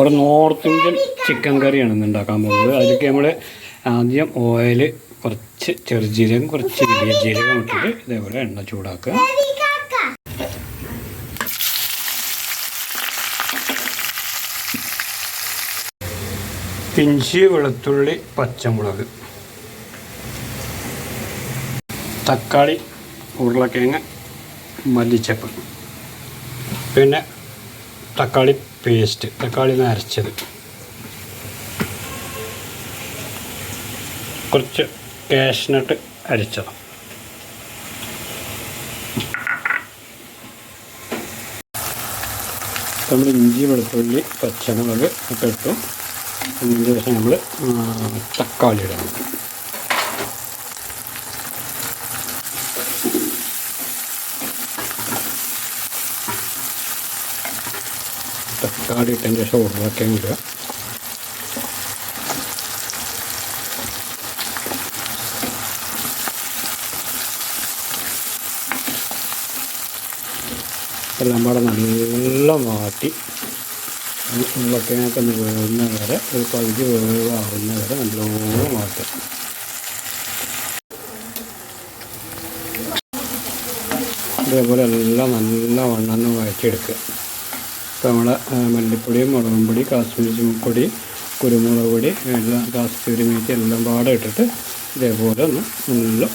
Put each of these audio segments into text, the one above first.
ഒരു north Indian chicken കറിയാണ് ഇന്ന് ഉണ്ടാക്കാൻ പോകുന്നത്. അതിലേക്ക് നമ്മൾ ആദ്യം ഓയിൽ കുറച്ച് ചെറുജീരകം കുറച്ച് വലിയ ജീരകം ഇട്ടിട്ട് ഇതേപോലെ എണ്ണ ചൂടാക്കുക. ഇഞ്ചി വെളുത്തുള്ളി പച്ചമുളക് തക്കാളി ഉരുളക്കിഴങ്ങ് മല്ലിച്ചപ്പ് പിന്നെ തക്കാളി പേസ്റ്റ് തക്കാളി നരച്ചത് കുറച്ച് കാഷ്നട്ട് അരിച്ചത്. നമ്മൾ ഇഞ്ചി വെളുത്തുള്ളി പച്ചമുളക് ഒക്കെ ഇട്ടു. അതിന് ശേഷം നമ്മൾ തക്കാളി ഇടണം. തക്കാളി ഇട്ടതിന് ശേഷം ഉരുളക്കിഴങ്ങ് ഇടുക. എല്ലാം കൂടെ നല്ല മാറ്റി ഉരുളക്കിഴങ്ങൊക്കെ ഒന്ന് വേവുന്ന വരെ ഒരു പകുതി വേവാകുന്ന വരെ നല്ലോണം മാറ്റാം അതേപോലെ എല്ലാം നല്ല വണ്ണം വഴച്ചെടുക്കുക നമ്മളെ മല്ലിപ്പൊടി മുളകും പൊടി കാശ്മീരി പൊടി കുരുമുളക് പൊടി എല്ലാം കാശ്മീരി മീറ്റ് എല്ലാം പാടെ ഇട്ടിട്ട് ഇതേപോലെ ഒന്ന് മുന്നിലും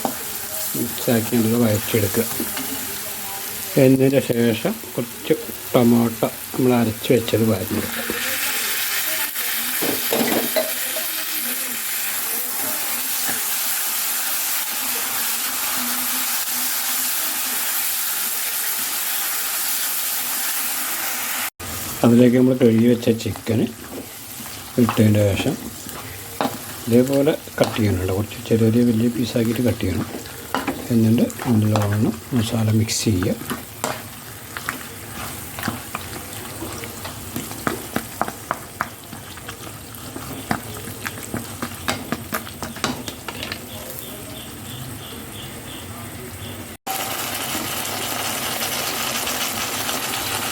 മിക്സാക്കി നമ്മൾ വഴച്ചെടുക്കുക എന്നതിന് ശേഷം കുറച്ച് ടൊമാറ്റോ നമ്മൾ അരച്ച് വെച്ചത് വരഞ്ഞെടുക്കുക അതിലേക്ക് നമ്മൾ കഴുകി വെച്ച ചിക്കന് ഇട്ടതിന്റെ ശേഷം ഇതേപോലെ കട്ട്. ചെയ്യണുണ്ട് കുറച്ച് ചെറിയ ചെറിയ വലിയ പീസാക്കിയിട്ട് കട്ട് ചെയ്യണം. എന്നിട്ട് നല്ലോണം മസാല മിക്സ് ചെയ്യുക.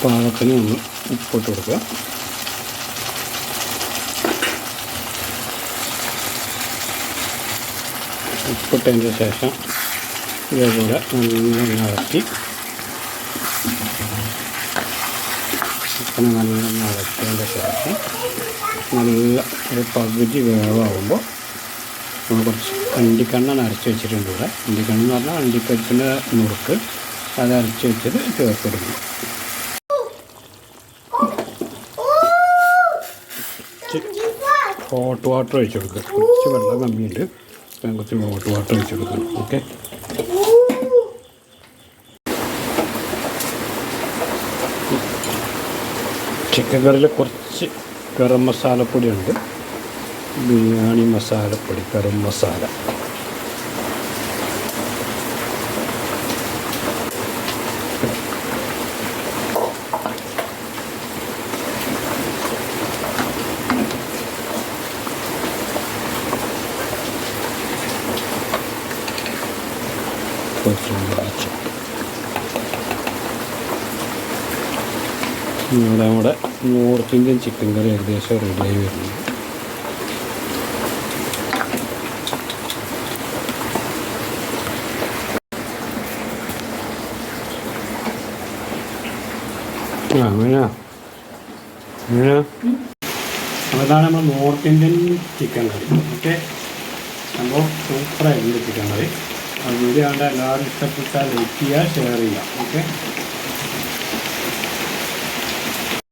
പാകത്തിന് നമ്മൾ ഉപ്പിട്ട് കൊടുക്കുക ഉപ്പിട്ടതിന് ശേഷം ഇതേപോലെ നല്ല ഇളക്കി ചിക്കനെ നല്ല ഇളക്കിയതിന്റെ ശേഷം നല്ല ഒരു പകുതി വേവാകുമ്പോൾ നമ്മൾ കുറച്ച് അണ്ടിക്കണ്ണാണ് അരച്ച് വെച്ചിട്ടുണ്ട് ഇവിടെ. അണ്ടിക്കണ്ണെന്ന് പറഞ്ഞാൽ അണ്ടിപ്പരിപ്പിന്റെ നുറുക്ക് അത് അരച്ച് വെച്ചത് ചേർത്തെടുക്കണം ഹോട്ട് വാട്ടർ ഒഴിച്ചു കൊടുക്കുക കുറച്ച് വെള്ളം കമ്മിയുണ്ട്. അപ്പം കുറച്ച് ഹോട്ട് വാട്ടർ ഒഴിച്ചു കൊടുക്കണം ഓക്കെ ചിക്കൻ കറിയിൽ കുറച്ച് ഗരം മസാലപ്പൊടിയുണ്ട്. ബിരിയാണി മസാലപ്പൊടി ഗരം മസാല. ഇവിടെ നമ്മുടെ നോർത്ത് ഇന്ത്യൻ ചിക്കൻ കറി ഏകദേശം റെഡിയായി വരുന്നു. ആ അങ്ങനെയാ അങ്ങനെയാ അതാണ് നമ്മൾ north Indian chicken curry okay സംഭവം സൂപ്പറായിരുന്നു ചിക്കൻ കറി അത് വീഡിയോ കണ്ട എല്ലാവരും ഇഷ്ടപ്പെട്ടാൽ ലൈക്ക് ചെയ്യുക ഷെയർ ചെയ്യുക. ഓക്കെ?